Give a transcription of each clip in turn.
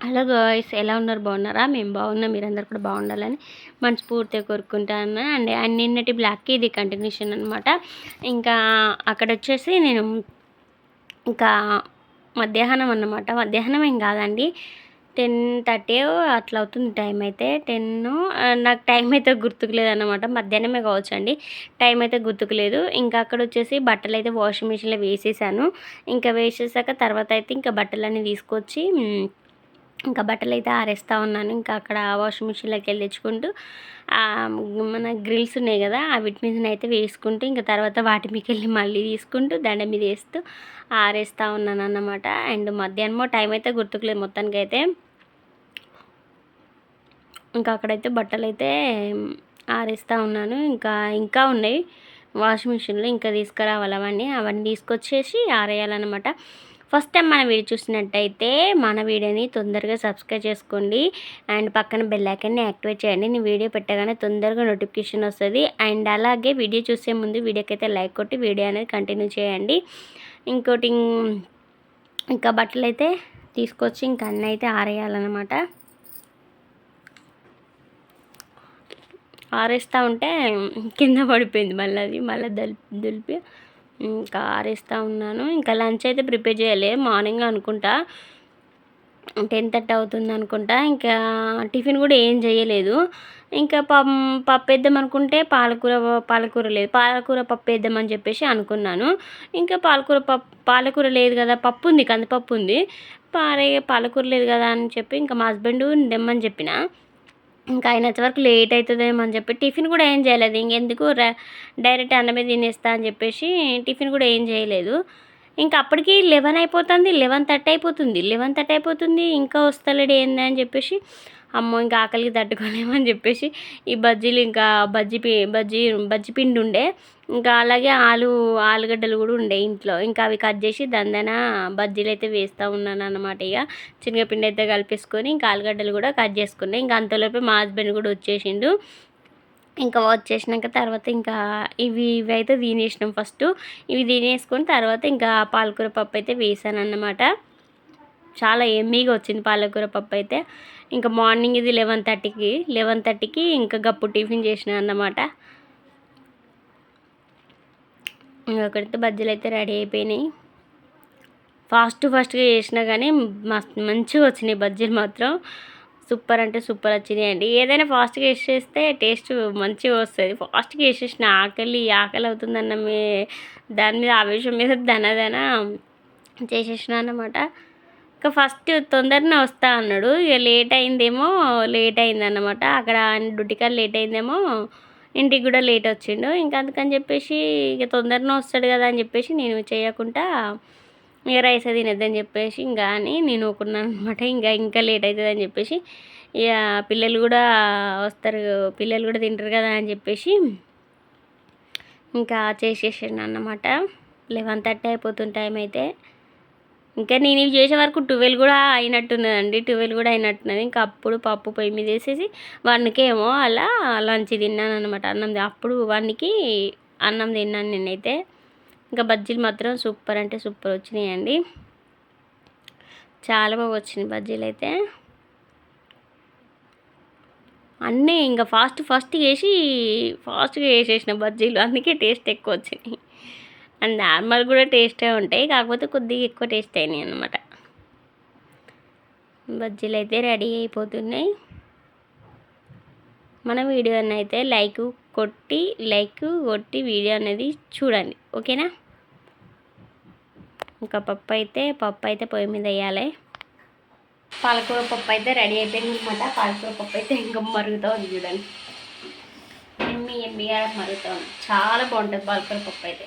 Hello guys ఎలా ఉన్నారు? బాగున్నారా? మేము బాగున్నాం మీరందరూ కూడా బాగుండాలని మనస్ఫూర్తిగా కోరుకుంటాను అండ్ అండ్ నిన్నటి బ్లాక్కి ఇది కంటిన్యూషన్ అనమాట ఇంకా అక్కడ వచ్చేసి నేను ఇంకా మధ్యాహ్నం అన్నమాట. మధ్యాహ్నం ఏం కాదండి. టెన్ థర్టీ అట్లా అవుతుంది టైం అయితే. టెన్ నాకు టైం అయితే గుర్తుకులేదు అనమాట మధ్యాహ్నమే కావచ్చు అండి. టైం అయితే గుర్తుకులేదు. ఇంకా అక్కడ వచ్చేసి బట్టలు అయితే వాషింగ్ మిషన్లో వేసేసాను. ఇంకా వేసేసాక తర్వాత అయితే ఇంకా బట్టలన్నీ తీసుకొచ్చి ఇంకా బట్టలు అయితే ఆరేస్తూ ఉన్నాను. ఇంకా అక్కడ వాషింగ్ మిషన్లోకి వెళ్ళి తెచ్చుకుంటూ మన గ్రిల్స్ ఉన్నాయి కదా ఆ వీటి మీద అయితే వేసుకుంటూ ఇంకా తర్వాత వాటి మీకు వెళ్ళి మళ్ళీ తీసుకుంటూ దండ మీద వేస్తూ ఆరేస్తూ ఉన్నాను అన్నమాట. అండ్ మధ్యాహ్నమో టైం అయితే గుర్తుకులేదు మొత్తానికి అయితే ఇంకా అక్కడైతే బట్టలు అయితే ఆరేస్తూ ఉన్నాను. ఇంకా ఇంకా ఉన్నాయి. వాషింగ్ మిషన్లో ఇంకా తీసుకురావాలి అవన్నీ. అవన్నీ తీసుకొచ్చేసి ఆరేయాలన్నమాట. ఫస్ట్ టైం మన వీడియో చూసినట్టయితే మన వీడియోని తొందరగా సబ్స్క్రైబ్ చేసుకోండి. అండ్ పక్కన బెల్ ఐకాన్ని యాక్టివేట్ చేయండి. నేను వీడియో పెట్టగానే తొందరగా నోటిఫికేషన్ వస్తుంది. అండ్ అలాగే వీడియో చూసే ముందు వీడియోకైతే లైక్ కొట్టి వీడియో అనేది కంటిన్యూ చేయండి. ఇంకోటి ఇంకా బట్టలు అయితే తీసుకొచ్చి ఇంకా అన్నీ అయితే ఆరేయాలన్నమాట. ఆరేస్తూ ఉంటే కింద పడిపోయింది మళ్ళీ అది. మళ్ళీ దలిపి దులిపి ఇంకా ఆరేస్తూ ఉన్నాను. ఇంకా లంచ్ అయితే ప్రిపేర్ చేయాలి. మార్నింగ్ అనుకుంటా. టెన్ థర్టీ అవుతుంది అనుకుంటా. ఇంకా టిఫిన్ కూడా ఏం చేయలేదు. ఇంకా పప్పు వేద్దాం అనుకుంటే పాలకూర పాలకూర లేదు. పాలకూర పప్పు వేద్దామని చెప్పేసి అనుకున్నాను. ఇంకా పాలకూర పప్పు పాలకూర లేదు కదా పప్పు ఉంది కందిపప్పు ఉంది పారే పాలకూర లేదు కదా అని చెప్పి ఇంకా మా హస్బెండ్ దెమ్మని చెప్పిన. ఇంకా అయినంత వరకు లేట్ అవుతుందేమో అని చెప్పి టిఫిన్ కూడా ఏం చేయలేదు. ఇంకెందుకు డైరెక్ట్ అన్నమే తినేస్తా అని చెప్పేసి టిఫిన్ కూడా ఏం చేయలేదు. ఇంకా అప్పటికి లెవెన్ అయిపోతుంది లెవెన్ థర్టీ అయిపోతుంది లెవెన్ థర్టీ అయిపోతుంది ఇంకా వస్తలేడు ఏంది అని చెప్పేసి అమ్మో ఇంకా ఆకలికి తట్టుకోలేమని చెప్పేసి ఈ బజ్జీలు ఇంకా బజ్జీ పి బజ్జీ బజ్జీ పిండి ఉండే. ఇంకా అలాగే ఆలు ఆలుగడ్డలు కూడా ఉండే ఇంట్లో. ఇంకా అవి కట్ చేసి దందన బజ్జీలు అయితే వేస్తూ ఉన్నాను అనమాట ఇక. శనగపిండి అయితే కలిపేసుకొని ఇంకా ఆలుగడ్డలు కూడా కట్ చేసుకున్నాయి ఇంకా అంతలోపే మా హస్బెండ్ కూడా వచ్చేసిండు. ఇంకా వచ్చేసినాక తర్వాత ఇంకా ఇవి ఇవి అయితే తినేసినాం ఫస్ట్. ఇవి తినేసుకొని తర్వాత ఇంకా పాలకూర పప్పు అయితే వేసాను అన్నమాట. చాలా ఎమ్మీగా వచ్చింది పాలకూర పప్పు అయితే. ఇంకా మార్నింగ్ ఇది లెవెన్ థర్టీకి లెవెన్ థర్టీకి ఇంకా గప్పు టిఫిన్ చేసిన అన్నమాట. ఒకటితో బజ్జీలు అయితే రెడీ అయిపోయినాయి. ఫాస్ట్ ఫాస్ట్గా చేసినా కానీ మస్తు మంచిగా వచ్చినాయి బజ్జీలు మాత్రం. సూపర్ అంటే సూపర్ వచ్చినాయి అండి. ఏదైనా ఫాస్ట్గా వేసేస్తే టేస్ట్ మంచిగా వస్తుంది. ఫాస్ట్గా వేసేసిన ఆకలి ఆకలి అవుతుందన్న మీ దాని మీద ఆవేశం మీద దనదన చేసేసిన అన్నమాట. ఇంకా ఫస్ట్ తొందరనే వస్తా అన్నాడు. ఇక లేట్ అయిందేమో లేట్ అయిందన్నమాట. అక్కడ ఆయన లేట్ అయిందేమో ఇంటికి కూడా లేట్ వచ్చిండు. ఇంకా అందుకని చెప్పేసి ఇక తొందరనే వస్తాడు కదా అని చెప్పేసి నేను చేయకుండా ఇక రైస్ తినద్దని చెప్పేసి ఇంకా అని నేను ఊకున్నాను అనమాట ఇంకా ఇంకా లేట్ అవుతుంది అని చెప్పేసి ఇక పిల్లలు కూడా వస్తారు పిల్లలు కూడా తింటారు కదా అని చెప్పేసి ఇంకా చేసేసాను అన్నమాట. లెవెన్ థర్టీ అయిపోతుంది టైం అయితే. ఇంకా నేను ఇవి చేసే వరకు ట్వెల్వ్ కూడా అయినట్టున్నదండి. ట్వెల్వ్ కూడా అయినట్టున్నది. ఇంకా అప్పుడు పప్పు పొయ్యి మీద వేసేసి వన్కేమో అలా లంచ్ తిన్నాను అనమాట అన్నం అప్పుడు వన్కి అన్నం తిన్నాను నేనైతే. ఇంకా బజ్జీలు మాత్రం సూపర్ అంటే సూపర్ వచ్చినాయండి. చాలా బాగా వచ్చినాయి బజ్జీలు అయితే. అన్నీ ఇంకా ఫాస్ట్ ఫాస్ట్ వేసి ఫాస్ట్గా వేసేసిన బజ్జీలు. అందుకే టేస్ట్ ఎక్కువ వచ్చినాయి. అండ్ నార్మల్ కూడా టేస్టే ఉంటాయి కాకపోతే కొద్దిగా ఎక్కువ టేస్ట్ అయినాయి అనమాట బజ్జీలు అయితే రెడీ అయిపోతున్నాయి. మన వీడియోని అయితే లైక్ కొట్టి లైక్ కొట్టి వీడియో అనేది చూడండి ఓకేనా? ఇంకా పప్పు అయితే పప్పు అయితే పొయ్యి మీద వేయాలి. పాలకూర పప్పు అయితే రెడీ అయిపోయింది అనమాట పాలకూర పప్పు అయితే ఇంకా మరుగుతూ ఉంది చూడండి. ఎమ్మి ఎమ్మిగా మరుగుతూ ఉంది చాలా బాగుంటుంది పాలకూర పప్పు అయితే.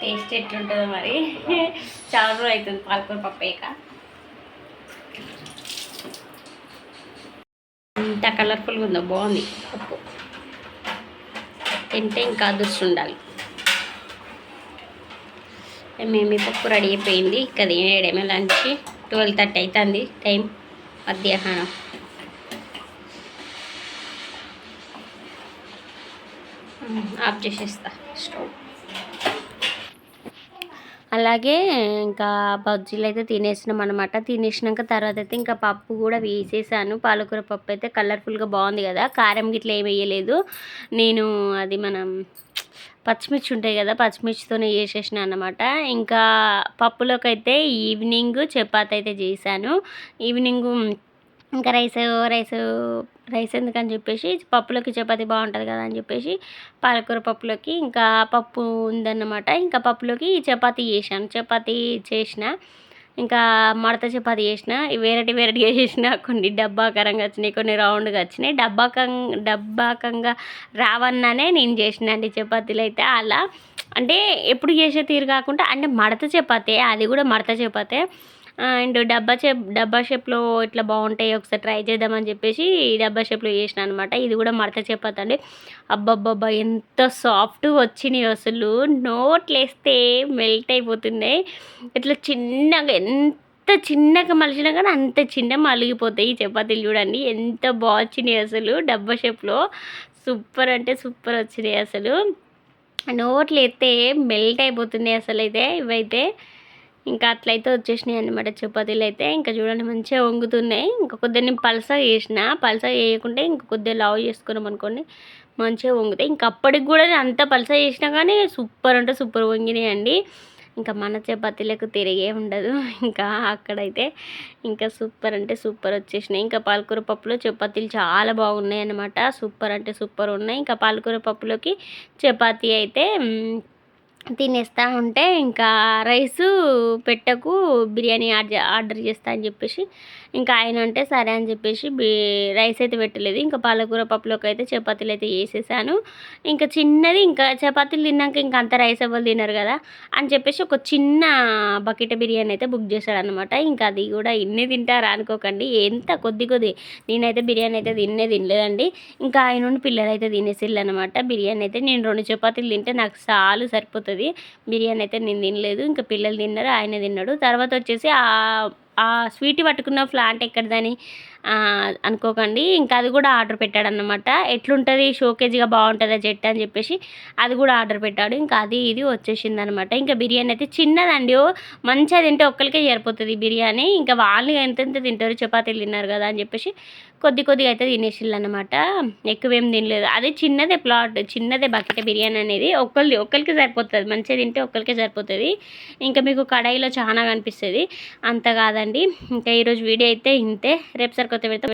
టేస్ట్ ఎట్లుంటుందో మరి. చాలా రోజులు అవుతుంది పాలకూర పప్పు వేయక. ఇంత కలర్ఫుల్గా ఉందో బాగుంది పప్పు. తింటే ఇంకా అదృష్టం ఉండాలి. మేము పప్పు రెడీ అయిపోయింది. ఇక్కడ ఏడేమో లంచ్. ట్వెల్వ్ థర్టీ అవుతుంది టైం మధ్యాహ్నం. ఆఫ్ చేసేస్తా స్టవ్. అలాగే ఇంకా బజ్జీలు అయితే తినేసినాం అనమాట తినేసినాక తర్వాత అయితే ఇంకా పప్పు కూడా వేసేసాను. పాలకూర పప్పు అయితే కలర్ఫుల్గా బాగుంది కదా. కారం గిట్ల ఏమి వేయలేదు. నేను అది మనం పచ్చిమిర్చి ఉంటాయి కదా పచ్చిమిర్చితోనే చేసేసిన అనమాట ఇంకా పప్పులోకి అయితే ఈవినింగ్ చపాతి అయితే చేశాను. ఈవినింగ్ ఇంకా రైస్ రైస్ రైస్ ఎందుకని చెప్పేసి పప్పులోకి చపాతి బాగుంటుంది కదా అని చెప్పేసి పాలకూర పప్పులోకి ఇంకా పప్పు ఉందన్నమాట. ఇంకా పప్పులోకి చపాతీ చేశాను. చపాతీ చేసిన ఇంకా మడత చపాతి చేసిన వెరైటీ వెరైటీగా చేసిన కొన్ని డబ్బాకరంగా వచ్చినాయి కొన్ని రౌండ్గా వచ్చినాయి. డబ్బాకం డబ్బాకంగా రావన్నానే నేను చేసిన అండి చపాతీలు అయితే అలా. అంటే ఎప్పుడు చేసే తీరు కాకుండా అంటే మడత చపాతే అది కూడా మడత చపాతే. అండ్ డబ్బా షేప్ డబ్బా షేప్లో ఇట్లా బాగుంటాయి ఒకసారి ట్రై చేద్దామని చెప్పేసి డబ్బా షేప్లో చేసిన అనమాట ఇది కూడా మడత చపాతి అండి అబ్బబ్బబ్బా ఎంత సాఫ్ట్గా వచ్చినాయి అసలు. నోట్లు వేస్తే మెల్ట్ అయిపోతున్నాయి. ఇట్లా చిన్నగా ఎంత చిన్నగా మలిచినా కానీ అంత చిన్న మలిగిపోతాయి చపాతీలు చూడండి. ఎంత బాగా వచ్చినాయి అసలు డబ్బా షేప్లో. సూపర్ అంటే సూపర్ వచ్చినాయి అసలు. నోట్లు ఎత్తే మెల్ట్ అయిపోతున్నాయి అసలు అయితే ఇవైతే. ఇంకా అట్లయితే వచ్చేసినాయి అనమాట చపాతీలు అయితే. ఇంకా చూడండి మంచిగా వంగుతున్నాయి. ఇంకా కొద్దిగా నేను పలస వేసిన. పలస వేయకుంటే ఇంకా కొద్దిగా లావ్ చేసుకున్నాం అనుకోండి మంచిగా వంగుతాయి. ఇంకా అప్పటికి కూడా అంత పలస చేసినా కానీ సూపర్ అంటే సూపర్ వంగినాయి అండి. ఇంకా మన చపాతీలకు తిరిగే ఉండదు. ఇంకా అక్కడైతే ఇంకా సూపర్ అంటే సూపర్ వచ్చేసినాయి. ఇంకా పాలకూర పప్పులో చపాతీలు చాలా బాగున్నాయి అనమాట సూపర్ అంటే సూపర్ ఉన్నాయి. ఇంకా పాలకూర పప్పులోకి చపాతీ అయితే తినేస్తూ ఉంటే ఇంకా రైసు పెట్టకు బిర్యానీ ఆర్డర్ ఆర్డర్ చేస్తా అని చెప్పేసి. ఇంకా ఆయన అంటే సరే అని చెప్పేసి రైస్ అయితే పెట్టలేదు. ఇంకా పాలకూర పప్పులోకి అయితే చపాతీలు అయితే వేసేసాను ఇంకా చిన్నది ఇంకా చపాతీలు తిన్నాక ఇంకా అంత రైస్ అవ్వలు తినరు కదా అని చెప్పేసి ఒక చిన్న బకెట్ బిర్యానీ అయితే బుక్ చేశాడు అనమాట ఇంకా అది కూడా ఇన్ని తింటారా అనుకోకండి. ఎంత కొద్ది కొద్ది నేనైతే బిర్యానీ అయితే తిన్నే తినలేదండి. ఇంకా ఆయన నుండి పిల్లలు అయితే తినేసిల్లు అనమాట బిర్యానీ అయితే నేను రెండు చపాతీలు తింటే నాకు చాలు సరిపోతుంది. బిర్యానీ అయితే నేను తినలేదు. ఇంకా పిల్లలు తిన్నారు ఆయన తిన్నాడు. తర్వాత వచ్చేసి ఆ స్వీట్ పట్టుకున్న ఫ్లాంట్ ఎక్కడిదని అనుకోకండి. ఇంకా అది కూడా ఆర్డర్ పెట్టాడు అనమాట ఎట్లుంటుంది? షోకేజ్గా బాగుంటుందా జెట్ అని చెప్పేసి అది కూడా ఆర్డర్ పెట్టాడు. ఇంకా అది ఇది వచ్చేసింది అనమాట ఇంకా బిర్యానీ అయితే చిన్నదండి మంచిగా తింటే ఒక్కరికే సరిపోతుంది బిర్యానీ. ఇంకా వాళ్ళు ఎంతెంత తింటారు చపాతీలు తిన్నారు కదా అని చెప్పేసి కొద్ది కొద్దిగా అయితే తినేసిళ్ళు అనమాట ఎక్కువేం తినలేదు. అదే చిన్నదే ప్లాట్ చిన్నదే బకెట్ బిర్యానీ అనేది ఒకళ్ళు ఒకరికి సరిపోతుంది. మంచిగా తింటే ఒకరికే సరిపోతుంది. ఇంకా మీకు కడాయిలో చాలా కనిపిస్తుంది. అంత కాదండి. ఇంకా ఈరోజు వీడియో అయితే ఇంతే. రేపు సరికొత్త పెడితే